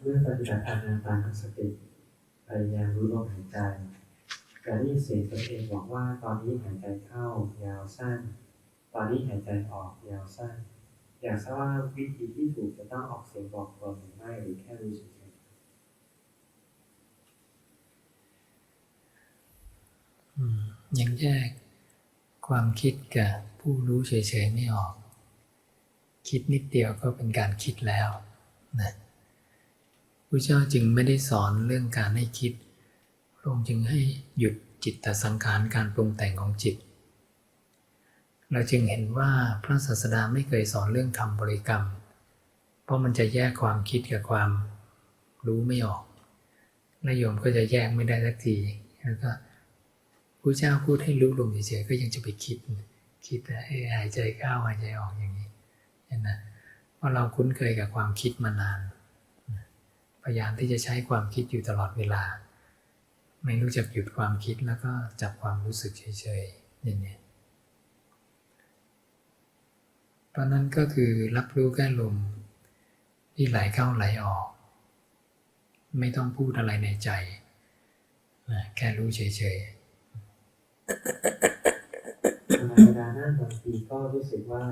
เมื่อปฏิบัติอานาปานสติพยายามรู้ลมหายใจการได้เสียงตัวเองบอกว่าตอนนี้หายใจเข้ายาวสั้น ตอนนี้หายใจออกยาวสั้น อยากทราบว่าวิธีที่ถูกจะต้องออกเสียงบอกตนหรือไม่หรือแค่รู้เฉยอืมยังแยกความคิดกับผู้รู้เฉยๆไม่ออก คิดนิดเดียวก็เป็นการคิดแล้ว นะพระเจ้าจึงไม่ได้สอนเรื่องการให้คิด พระองค์จึงให้หยุดจิตตสังขารการปรุงแต่งของจิต เราจึงเห็นว่าพระศาสดาไม่เคยสอนเรื่องคำบริกรรม เพราะมันจะแยกความคิดกับความรู้ไม่ออกและโยมก็จะแยกไม่ได้สักทีแล้วก็พระเจ้าพูดให้รู้ลมเฉยๆก็ยังจะไปคิด คิดให้หายใจเข้าหายใจออกอย่างนี้เห็นนะ เพราะเราคุ้นเคยกับความคิดมานาน พยายามที่จะใช้ความคิดอยู่ตลอดเวลา ไม่รู้จักหยุดความคิดแล้วก็จับความรู้สึกเฉยๆอย่างนี้เพราะนั้นก็คือรับรู้แค่ลมที่ไหลเข้าไหลออก ไม่ต้องพูดอะไรในใจ แค่รู้เฉยๆธรรมดาหนั่งบางทีก็รู้สึกว่า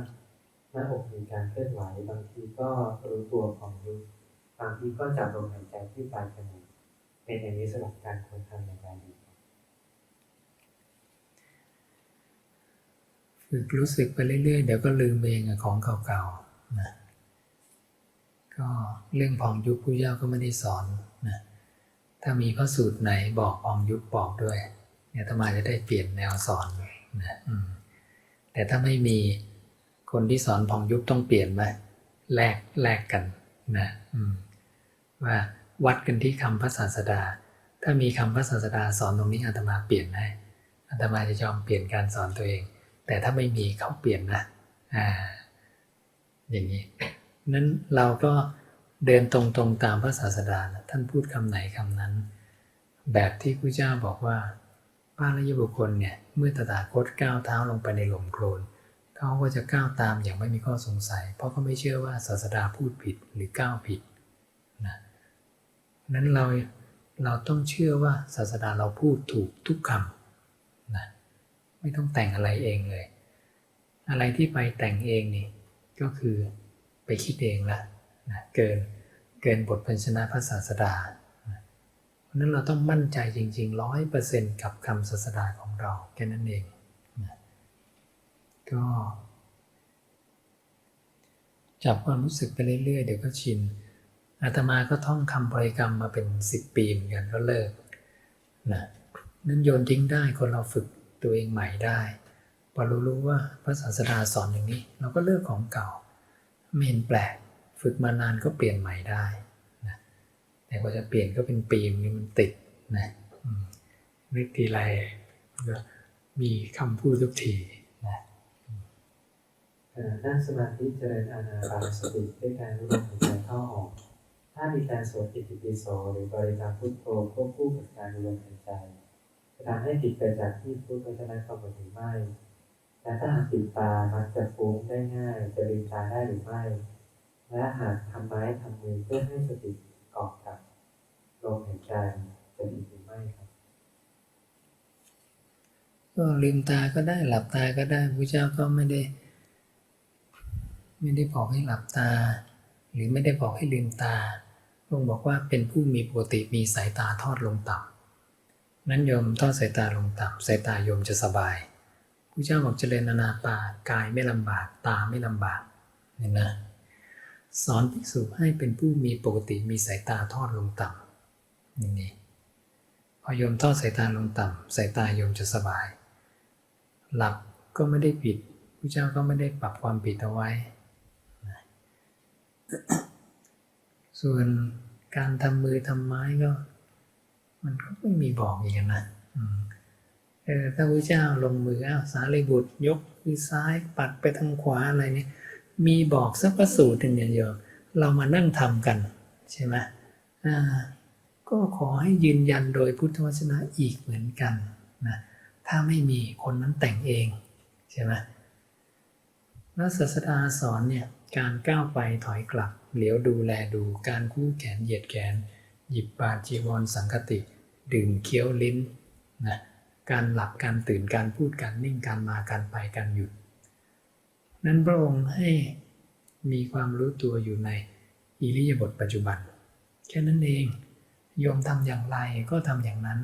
น้าอกมีการเคลื่อนไหว บางทีก็รู้ตัวของรู้บางทีก็จับลมหายใจที่ปลายจมูกเป็นอย่างนี้สำหรับการควรทำอย่างไรดีฝึกรู้สึกไปเรื่อยๆ เดี๋ยวก็ลืมเองของเก่าๆนะก็เรื่องพองยุบผู้ย่าก็ไม่ได้สอนนะถ้ามีพระสูตรไหนบอกพองยุบบอกด้วย เนี่ยธรรมาจะได้เปลี่ยนแนวสอนนะแต่ถ้าไม่มี คนที่สอนพองยุบต้องเปลี่ยนไหมแลกแลกกันนะว่าวัดกันที่คำพระศาสดา ถ้ามีคำพระศาสดาสอนตรงนี้อาตมาเปลี่ยนให้อาตมาจะยอมเปลี่ยนการสอนตัวเอง แต่ถ้าไม่มีเขาเปลี่ยนนะอ่าอย่างนี้นั้นเราก็เดินตรงๆตามพระศาสดานะท่านพูดคำไหนคำนั้น แบบที่พระเจ้าบอกว่าพระรยบุคคลเนี่ยเมื่อตถาคตก้าวเท้าลงไปในหลุมโคลน เขาก็จะก้าวตามอย่างไม่มีข้อสงสัย เพราะเขาไม่เชื่อว่าศาสดาพูดผิดหรือก้าวผิดนะนั้นเราเราต้องเชื่อว่าศาสดาเราพูดถูกทุกคำนะไม่ต้องแต่งอะไรเองเลย อะไรที่ไปแต่งเองนี่ก็คือไปคิดเองละนะเกินเกินบทพันชนะพระศาสดาเพราะนั้นเราต้องมั่นใจจริงๆร้อยเปอร์เซ็นต์กับคำศาสดาของเราแค่นั้นเอง ก็ จับความรู้สึกไปเรื่อยๆ เดี๋ยวก็ชินอาตมาก็ท่องคำบริกรรมมาเป็นสิบปีเหมือนกันก็เลิกนะนั้นโยนทิ้งได้คนเราฝึกตัวเองใหม่ได้พอรู้รู้ว่าพระศาสดาสอนอย่างนี้ เราก็เลิกของเก่า ไม่เห็นแปลก ฝึกมานานก็เปลี่ยนใหม่ได้นะแต่กว่าจะเปลี่ยนก็เป็นปีนี้มันติดนะอืมนึกทีไรก็มีคำพูดทุกที นั่งสมาธิเจริญอานาปานสติด้วยการรู้ลมหายใจเข้าออก ถ้ามีการสวดอิติปิโสหรือบริกรรมพุทโธควบคู่กับการรู้ลมหายใจจะทำให้จิตเกิดจากที่พุทธวจนะกำหนดหรือไม่ และถ้าหากปิดตามักจะฟุ้งได้ง่าย จะลืมตาได้หรือไม่ และหากทำไม้ทำมือเพื่อให้สติเกาะกับลมหายใจจะดีหรือไม่ครับก็ลืมตาก็ได้หลับตาก็ได้พระเจ้าก็ไม่ได้ ไม่ได้บอกให้หลับตา หรือไม่ได้บอกให้ลืมตาพระองค์บอกว่าเป็นผู้มีปกติมีสายตาทอดลงต่ำนั้นโยมทอดสายตาลงต่ำสายตาโยมจะสบายพระเจ้าบอกเจริญนานาปากายไม่ลำบากตาไม่ลำบากเห็นนะสอนภิกษุให้เป็นผู้มีปกติมีสายตาทอดลงต่ำอย่างนี้พอโยมทอดสายตาลงต่ำสายตาโยมจะสบาย หลับก็ไม่ได้ผิดพระเจ้าก็ไม่ได้ปรับความผิดเอาไว้ ส่วนการทำมือทำไม้ก็ มันก็ไม่มีบอกอย่างนั้นเออถ้าพระเจ้าลงมืออ้าวสารีบุตรยกมือซ้ายปัดไปทางขวาอะไรนี่มีบอกสักพระสูตรหนึ่งอย่างเดียวเรามานั่งทำกันใช่ไหมอ่าก็ขอให้ยืนยันโดยพุทธวจนะอีกเหมือนกันนะถ้าไม่มีคนนั้นแต่งเองใช่ไหมแล้วศาสดาสอนเนี่ย การก้าวไปถอยกลับ เหลียวดูแลดูการคู่แขนเหยียดแขน หยิบบาจีวรสังคติ ดื่มเคี้ยวลิ้นนะการหลับการตื่นการพูดการนิ่งการมาการไปการหยุด นั้นพระองค์ให้มีความรู้ตัวอยู่ในอิริยาบถปัจจุบัน แค่นั้นเองโยมทำอย่างไรก็ทำอย่างนั้น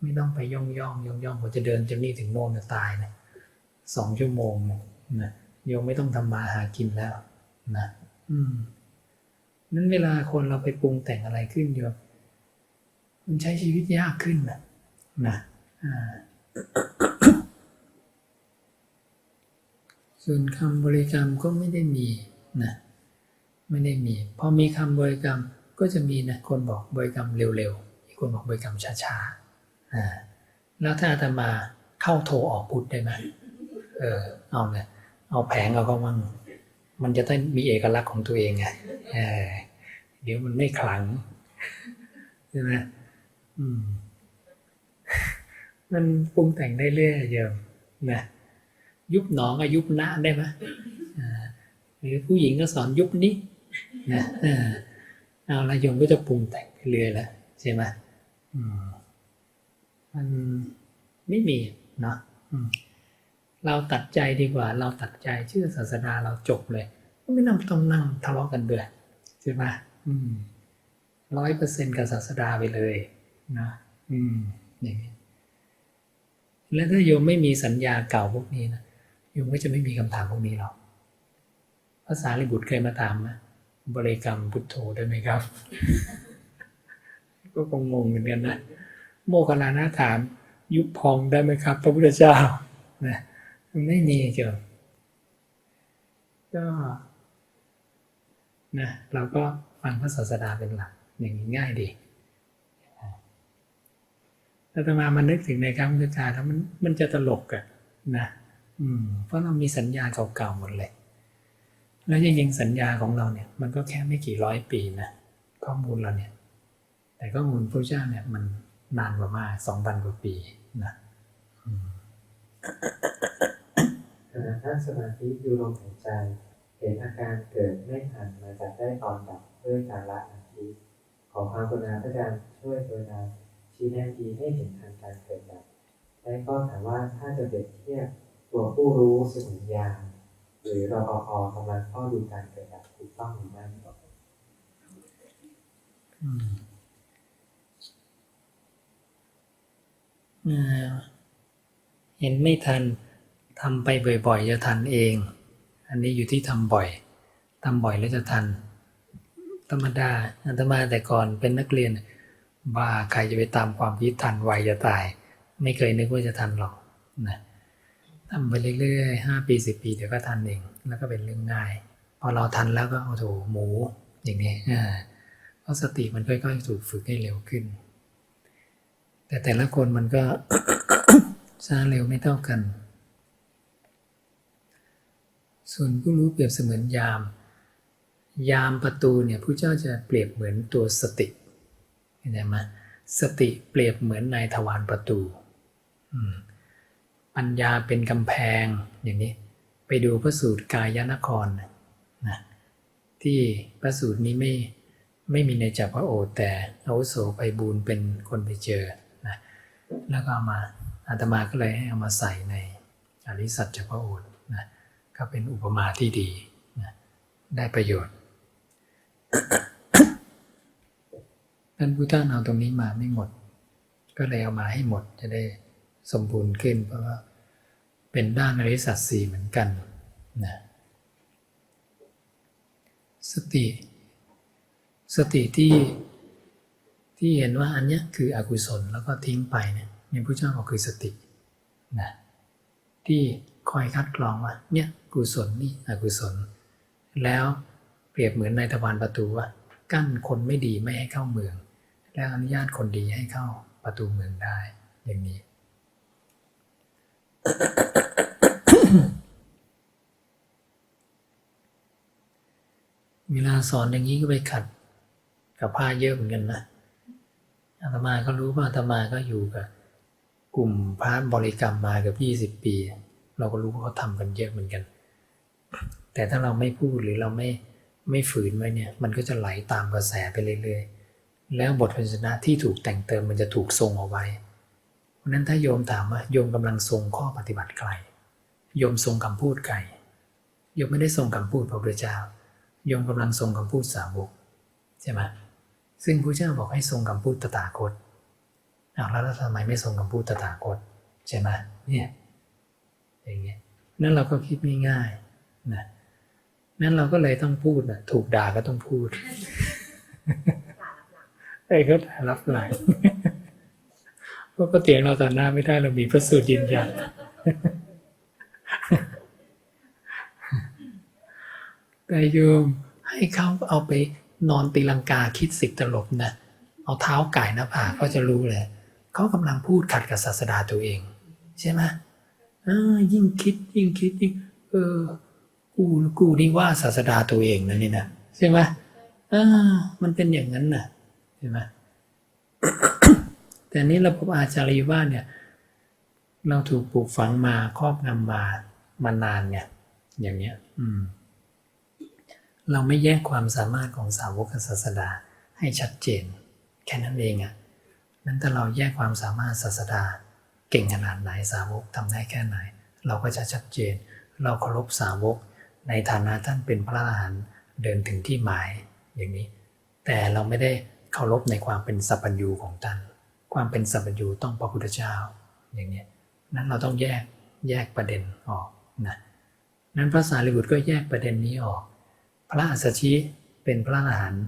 ไม่ต้องไปย่องย่องย่องย่องผมจะเดินจะนี่ถึงโน่นจะตายนะสองชั่วโมงนะโยมไม่ต้องทำมาหากินแล้ว นะอืมนั้นเวลาคนเราไปปรุงแต่งอะไรขึ้นโยมมันใช้ชีวิตยากขึ้นนะนะอ่าส่วนคำบริกรรมก็ไม่ได้มีนะไม่ได้มี พอมีคำบริกรรมก็จะมีนะคนบอกบริกรรมเร็วๆอีกคนบอกบริกรรมช้าๆอ่าแล้วถ้าอาตมาเข้าโทรออกพุทธได้ไหมเออเอาเลยเอาแผงเอาก็มั่ง มันจะต้องมีเอกลักษณ์ของตัวเองไงเดี๋ยวมันไม่ขลังใช่ไหมมันปรุงแต่งได้เรื่อยเยอะนะยุบหนองกับยุบหน้าได้ไหมหรือผู้หญิงก็สอนยุบนี้นะเอาละโยมก็จะปรุงแต่งไปเรื่อยแล้วใช่ไหมมันไม่มีเนาะ เราตัดใจดีกว่า เราตัดใจเชื่อศาสนาเราจบเลยไม่ต้องต้องนั่งทะเลาะกันเบื่อใช่ไหมร้อยเปอร์เซ็นต์กับศาสดาไปเลยนะอืมอย่างนี้และถ้าโยมไม่มีสัญญาเก่าพวกนี้นะโยมก็จะไม่มีคำถามพวกนี้หรอกภาษาลิบุตรเคยมาถามไหมบริกรรมพุทโธได้ไหมครับ ก็คงงงเหมือนกันนะโมคคลานะถามยุบพองได้ไหมครับ พระพุทธเจ้านะ ไม่มีเกี่ยวก็นะเราก็ฟังพระศาสดาเป็นหลักอย่างนี้ง่ายดีอาตมามันนึกถึงในครั้งพุทธกาลแล้วมันมันจะตลกอะนะอืมเพราะเรามีสัญญาเก่าๆหมดเลย แล้วจริงๆสัญญาของเราเนี่ย มันก็แค่ไม่กี่ร้อยปีนะข้อมูลเราเนี่ย แต่ข้อมูลพระเจ้าเนี่ย มันนานกว่ามากสองพันกว่าปีนะอืมขณะ นั่งสมาธิดูลมหายใจ เห็นอาการเกิดไม่ทันมาจากได้ตอนดับด้วยการละอาทิขอความกรุณาพระอาจารย์ช่วยกรุณาชี้แนะทีให้เห็นทันการเกิดดับและก็ถามว่าถ้าจะเปรียบเทียบตัวผู้รู้สมือนยามหรือรอปภกำลังเฝ้าดูการเกิดดับถูกต้องหรือไม่เห็นไม่ทัน ทำไปบ่อยๆ จะทันเอง อันนี้อยู่ที่ทำบ่อยทำบ่อยแล้วจะทัน ธรรมดาอาตมาแต่ก่อนเป็นนักเรียนบ้าใครจะไปตามความคิดทันไวจะตาย ไม่เคยนึกว่าจะทันหรอกนะทำไปเรื่อยๆห้าปีสิบปีเดี๋ยวก็ทันเอง แล้วก็เป็นเรื่องง่าย พอเราทันแล้วก็โอ้โหหมูอย่างนี้อ่าเพราะสติมันค่อยๆถูกฝึกให้เร็วขึ้น แต่แต่ละคนมันก็ช้าเร็วไม่เท่ากัน ส่วนผู้รู้เปรียบเสมือนยาม ยามประตูเนี่ยผู้เจ้าจะเปรียบเหมือนตัวสติเข้าใจไหมสติเปรียบเหมือนนายทวารประตูอืมปัญญาเป็นกำแพงอย่างนี้ ไปดูพระสูตรกายนครนะที่พระสูตรนี้ไม่ไม่มีในจักรพระโอษแต่อาวุโสไปบูลย์เป็นคนไปเจอนะแล้วก็เอามาอาตมาก็เลยให้เอามาใส่ในอริสัจจักรพระโอษ ก็เป็นอุปมาที่ดีได้ประโยชน์ท่านพุทธานเอาตรงนี้มาไม่หมด ก็เลยเอามาให้หมดจะได้สมบูรณ์ขึ้น เพราะว่าเป็นด้านอริสัตสีเหมือนกันนะสติ สติที่ที่เห็นว่าอันนี้คืออกุศลแล้วก็ทิ้งไปเนี่ยเนี่พระเจ้าบอกคือสตินะที่ คอยคัดกรองว่าเนี่ยกุศลนี่อกุศล แล้วเปรียบเหมือนในตะวันประตูว่ากั้นคนไม่ดีไม่ให้เข้าเมือง แล้วอนุญาตคนดีให้เข้าประตูเมืองได้ อย่างนี้ เวลาสอนอย่างนี้ก็ไปขัดกับผ้าเยอะเหมือนกันนะอาตมาก็รู้ว่าอาตมาก็อยู่กับกลุ่มพระบริกรรมมาเกับยี่สิบปี เราก็รู้ว่าเขาทำกันเยอะเหมือนกัน แต่ถ้าเราไม่พูดหรือเราไม่ไม่ฝืนไว้เนี่ยมันก็จะไหลตามกระแสไปเรื่อยๆ แล้วบทพยัญชนะที่ถูกแต่งเติมมันจะถูกทรงเอาไว้ เพราะนั้นถ้าโยมถามว่าโยมกำลังทรงข้อปฏิบัติใคร โยมทรงคำพูดใครโยมไม่ได้ทรงคำพูดพระพุทธเจ้า โยมกำลังทรงคำพูดสาวกใช่ไหมซึ่งพระเจ้าบอกให้ทรงคำพูดตถาคตอ้าวแล้วทำไมไม่ทรงคำพูดตถาคตใช่ไหมเนี่ย อย่างเงี้ยนั่นเราก็คิดง่ายๆนะนั่นเราก็เลยต้องพูดนะถูกด่าก็ต้องพูดไอ้ก็ด่ารับหลังเพราะก็เตียงเราต่อหน้าไม่ได้เรามีพระสูตรยืนยันแต่โยมให้เขาเอาไปนอนตีลังกาคิดสิบตลบนะเอาเท้าไก่หน้าผากก็จะรู้เลยเขากำลังพูดขัดกับศาสดาตัวเอง ใช่ไหม ยิ่งคิดยิ่งคิดยิ่งเออ กูกูนี่ว่าศาสดาตัวเองนะนี่นะใช่ไหมเออมันเป็นอย่างนั้นนะใช่ไหมแต่นี้ระบบอาจารีว่าเนี่ย เราถูกปลูกฝังมาครอบงำมามานานเนี่ยอย่างเนี้ย อืม เราไม่แยกความสามารถของสาวกกับศาสดาให้ชัดเจน แค่นั้นเองอะ่ะนั้นถ้าเราแยกความสามารถศาสดา เก่งขนาดไหนสาวกทำได้แค่ไหน เราก็จะชัดเจน เราเคารพสาวก ในฐานะท่านเป็นพระอรหันต์เดินถึงที่หมายอย่างนี้ แต่เราไม่ได้เคารพในความเป็นสัพพัญญูของท่าน ความเป็นสัพพัญญูต้องพระพุทธเจ้าอย่างนี้นั้นเราต้องแยกแยกประเด็นออกนะนั้นพระสารีบุตรก็แยกประเด็นนี้ออก พระอัสสชิเป็นพระอรหันต์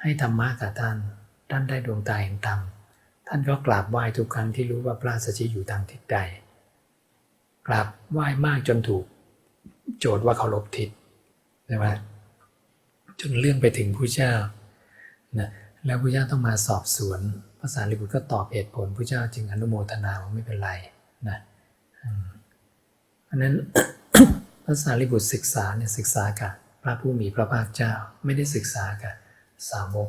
ให้ธรรมะกับท่าน ท่านได้ดวงตาเห็นธรรม ท่านก็กราบไหว้ทุกครั้งที่รู้ว่าพระอัชิอยู่ทางทิศใด กราบไหว้มากจนถูก โจทย์ว่าเคารพทิศใช่ไหมจนเรื่องไปถึงผู้เจ้านะแล้วผู้เจ้าต้องมาสอบสวนภาษาลิบุตรก็ตอบเหตุผลผู้เจ้าจึงอนุโมทนาว่าไม่เป็นไรนะอันนั้นภาษาลิบุตรศึกษาเนี่ยศึกษากับพระผู้มีพระภาคเจ้าไม่ได้ศึกษากับสาวก